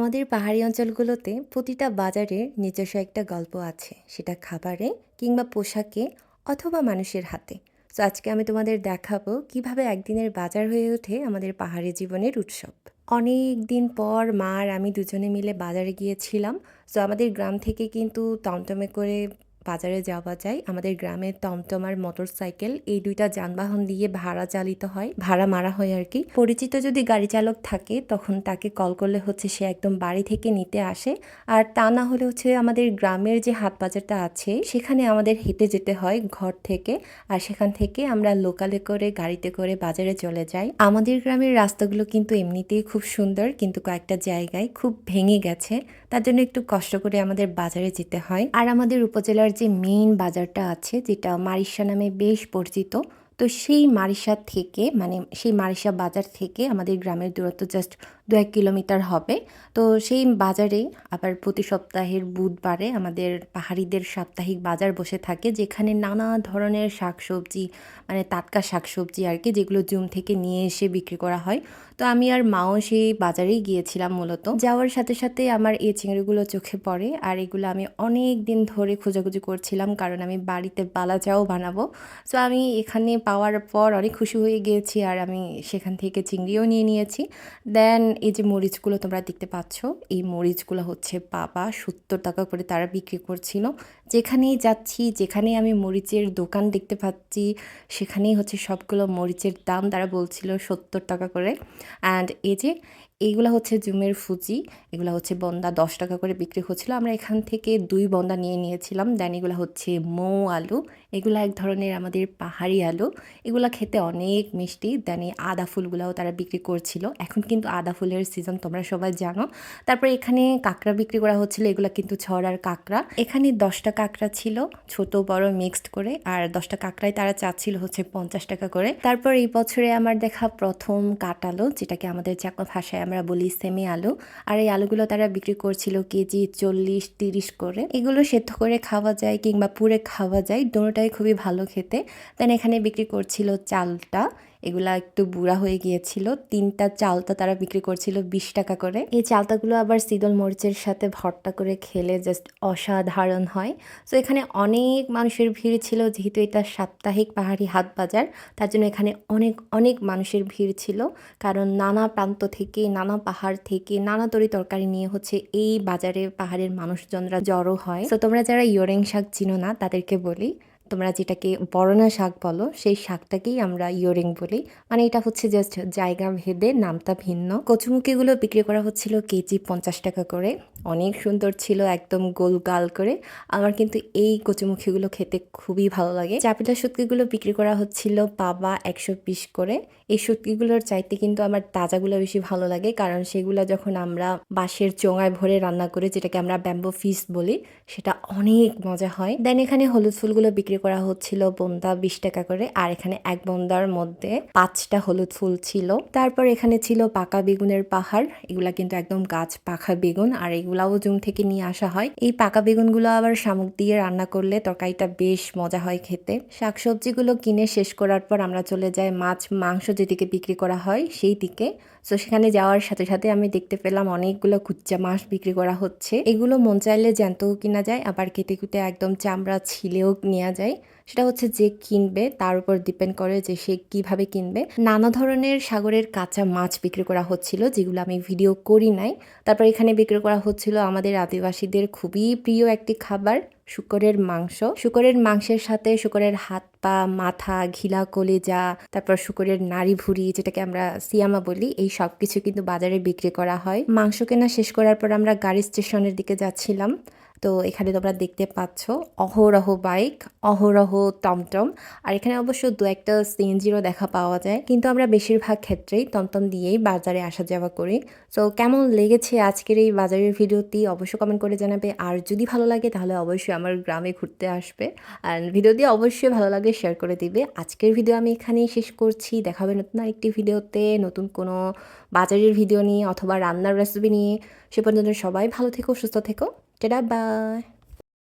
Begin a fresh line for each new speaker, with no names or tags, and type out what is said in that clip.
আমাদের পাহাড়ি অঞ্চলগুলোতে প্রতিটা বাজারের নিজস্ব একটা গল্প আছে। সেটা খাবারে কিংবা পোশাকে অথবা মানুষের হাতে। তো আজকে আমি তোমাদের দেখাবো কীভাবে একদিনের বাজার হয়ে ওঠে আমাদের পাহাড়ি জীবনের উৎসব। অনেক দিন পর মা আর আমি দুজনে মিলে বাজারে গিয়েছিলাম। তো আমাদের গ্রাম থেকে কিন্তু টমটমে করে বাজারে যাওয়া যায়। আমাদের গ্রামে টমটম আর মোটর সাইকেল এই দুইটা যানবাহন দিয়ে ভাড়া চালিত হয়, ভাড়া মারা হয় আর কি। পরিচিত যদি গাড়ি চালক থাকে, তখন তাকে কল করলে হচ্ছে সে একদম বাড়ি থেকে নিতে আসে। আর তা না হলে হচ্ছে আমাদের গ্রামের যে হাট বাজারটা আছে, সেখানে আমাদের হেঁটে যেতে হয় ঘর থেকে। আর সেখান থেকে আমরা লোকালে করে, গাড়িতে করে বাজারে চলে যাই। আমাদের গ্রামের রাস্তাগুলো কিন্তু এমনিতেই খুব সুন্দর, কিন্তু কয়েকটা জায়গায় খুব ভেঙে গেছে। তার জন্য একটু কষ্ট করে আমাদের বাজারে যেতে হয়। আর আমাদের উপজেলার যে মেইন বাজারটা আছে যেটা মারিশা নামে বেশ পরিচিত তো সেই মারিশা থেকে মানে সেই মারিশা বাজার থেকে আমাদের গ্রামের দূরত্ব জাস্ট দু এক কিলোমিটার হবে। তো সেই বাজারে আবার প্রতি সপ্তাহের বুধবারে আমাদের পাহাড়িদের সাপ্তাহিক বাজার বসে থাকে, যেখানে নানা ধরনের শাকসবজি মানে টাটকা শাকসবজি আর কি, যেগুলো জুম থেকে নিয়ে এসে বিক্রি করা হয়। তো আমি আর মাও সেই বাজারেই গিয়েছিলাম মূলত। যাওয়ার সাথে সাথে আমার এই চিংড়িগুলো চোখে পড়ে, আর এগুলো আমি অনেক দিন ধরে খোঁজাখুঁজি করছিলাম, কারণ আমি বাড়িতে বালা চাও বানাবো। তো আমি এখানে পাওয়ার পর অনেক খুশি হয়ে গিয়েছি আর আমি সেখান থেকে চিংড়িও নিয়ে নিয়েছি। দেন এই যে মরিচগুলো তোমরা দেখতে পাচ্ছ, এই মরিচগুলো হচ্ছে বাবা সত্তর টাকা করে তারা বিক্রি করছিল। যেখানেই যাচ্ছি, যেখানেই আমি মরিচের দোকান দেখতে পাচ্ছি, সেখানেই হচ্ছে সবগুলো মরিচের দাম তারা বলছিল সত্তর টাকা করে। অ্যান্ড এই যে, এইগুলো হচ্ছে জুমের ফুচি, এগুলো হচ্ছে বন্দা দশ টাকা করে বিক্রি হচ্ছিল। আমরা এখান থেকে দুই বন্দা নিয়ে নিয়েছিলাম দেন এগুলো হচ্ছে মৌ আলু, এগুলো এক ধরনের আমাদের পাহাড়ি আলু। এগুলো খেতে অনেক মিষ্টি দেন এই আদা ফুলগুলোও তারা বিক্রি করছিল। এখন কিন্তু আদা ফুলের সিজন তোমরা সবাই জানো। তারপরে এখানে কাঁকড়া বিক্রি করা হচ্ছিল, এগুলো কিন্তু ছড়ার কাঁকড়া। এখানে দশটা কাঁকড়া ছিল, ছোট, বড় মিক্সড করে, আর দশটা কাঁকড়ায় তারা চাচ্ছিল হচ্ছে পঞ্চাশ টাকা করে। তারপর এই বছরে আমার দেখা প্রথম কাটালো যেটাকে আমাদের চাকমা ভাষায় আমরা বলি সেমি আলু। আর এই আলুগুলো তারা বিক্রি করছিল কেজি চল্লিশ, তিরিশ করে। এগুলো সেদ্ধ করে খাওয়া যায় কিংবা পুড়ে খাওয়া যায় দোনোটাই খুবই ভালো খেতে। দেন এখানে বিক্রি করছিল চালটা। এগুলা একটু বুড়া হয়ে গিয়েছিল। তিনটা চালতা তারা বিক্রি করছিল বিশ টাকা করে। এই চালতাগুলো আবার সিদল মরিচের সাথে ভর্তা করে খেলে জাস্ট অসাধারণ হয়। তো এখানে অনেক মানুষের ভিড় ছিল, যেহেতু এটা সাপ্তাহিক পাহাড়ি হাট বাজার, তার জন্য এখানে অনেক অনেক মানুষের ভিড় ছিল। কারণ নানা প্রান্ত থেকে, নানা পাহাড় থেকে, নানা তরি তরকারি নিয়ে হচ্ছে এই বাজারে পাহাড়ের মানুষজনরা জড়ো হয়। তো তোমরা যারা ইয়রিং শাক চিনো না, তাদেরকে বলি তোমরা যেটাকে বরণা শাক বলো, সেই শাকটাকেই আমরা ইয়রিং বলি। মানে এটা হচ্ছে জাস্ট জায়গা ভেদে নামটা ভিন্ন। কচুমুখিগুলো বিক্রি করা হচ্ছিল কেজি পঞ্চাশ টাকা করে। অনেক সুন্দর ছিল, একদম গোল গাল করে। আমার কিন্তু এই কচুমুখিগুলো খেতে খুবই ভালো লাগে। চাপিলা শুটকিগুলো বিক্রি করা হচ্ছিল পাবা একশো পিস করে। এই শুটকিগুলোর চাইতে কিন্তু আমার তাজাগুলো বেশি ভালো লাগে, কারণ সেগুলো যখন আমরা বাঁশের চোঙায় ভরে রান্না করে, যেটাকে আমরা ব্যাম্বো ফিস বলি, সেটা অনেক মজা হয়। দেন এখানে হলুদ ফুলগুলো বিক্রি করা হচ্ছিল বন্দা বিশ টাকা করে, আর এখানে এক বন্দার মধ্যে পাঁচটা হলুদ ফুল ছিল। তারপর এখানে ছিল পাকা বেগুনের পাহাড়, এগুলা কিন্তু একদম গাছ পাকা বেগুন, আর এগুলাও জুম থেকে নিয়ে আসা হয়। এই পাকা বেগুনগুলো আবার শামুক দিয়ে রান্না করলে তরকারিটা বেশ মজা হয় খেতে। শাকসবজিগুলো কিনে শেষ করার পর আমরা চলে যাই মাছ মাংস যেদিকে বিক্রি করা হয় সেই দিকে। তো সেখানে যাওয়ার সাথে সাথে আমি দেখতে পেলাম অনেকগুলো কুচ্চা মাছ বিক্রি করা হচ্ছে। এগুলো মন চাইলে জ্যান্তও কিনা যায়, আবার কেটে কুটে একদম চামড়া ছিলেও নেওয়া যায়। সেটা হচ্ছে যে কিনবে, তার উপর ডিপেন্ড করে যে সে কীভাবে কিনবে। নানা ধরনের সাগরের কাঁচা মাছ বিক্রি করা হচ্ছিল, যেগুলো আমি ভিডিও করি নাই। তারপর এখানে বিক্রি করা হচ্ছিল আমাদের আদিবাসীদের খুবই প্রিয় একটি খাবার। শুকরের মাংস। শুকরের মাংসের সাথে শুকরের হাত পা, মাথা, ঘিলা, কলেজা, তারপর শুকরের নাড়ি ভুড়ি, যেটাকে আমরা সিয়ামা বলি, এই সব কিছু কিন্তু বাজারে বিক্রি করা হয়। মাংস কেনা শেষ করার পর আমরা গাড়ি স্টেশনের দিকে যাচ্ছিলাম। তো এখানে তোমরা দেখতে পাচ্ছ অহরহ বাইক, অহরহ টমটম। আর এখানে অবশ্য দু একটা সিএনজিরও দেখা পাওয়া যায়। কিন্তু আমরা বেশিরভাগ ক্ষেত্রেই টমটম দিয়েই বাজারে আসা যাওয়া করি। তো কেমন লেগেছে আজকের এই বাজারের ভিডিওটি অবশ্যই কমেন্ট করে জানাবে। আর যদি ভালো লাগে তাহলে অবশ্যই আমার গ্রামে ঘুরতে আসবে। অ্যান্ড ভিডিও দিয়ে অবশ্যই ভালো লাগে শেয়ার করে দিবে। আজকের ভিডিও আমি এখানেই শেষ করছি। দেখাবে নতুন আরেকটি ভিডিওতে নতুন কোনো বাজারের ভিডিও নিয়ে অথবা রান্নার রেসিপি নিয়ে। সে পর্যন্ত সবাই ভালো থেকো সুস্থ থেকো। Ta-da, bye.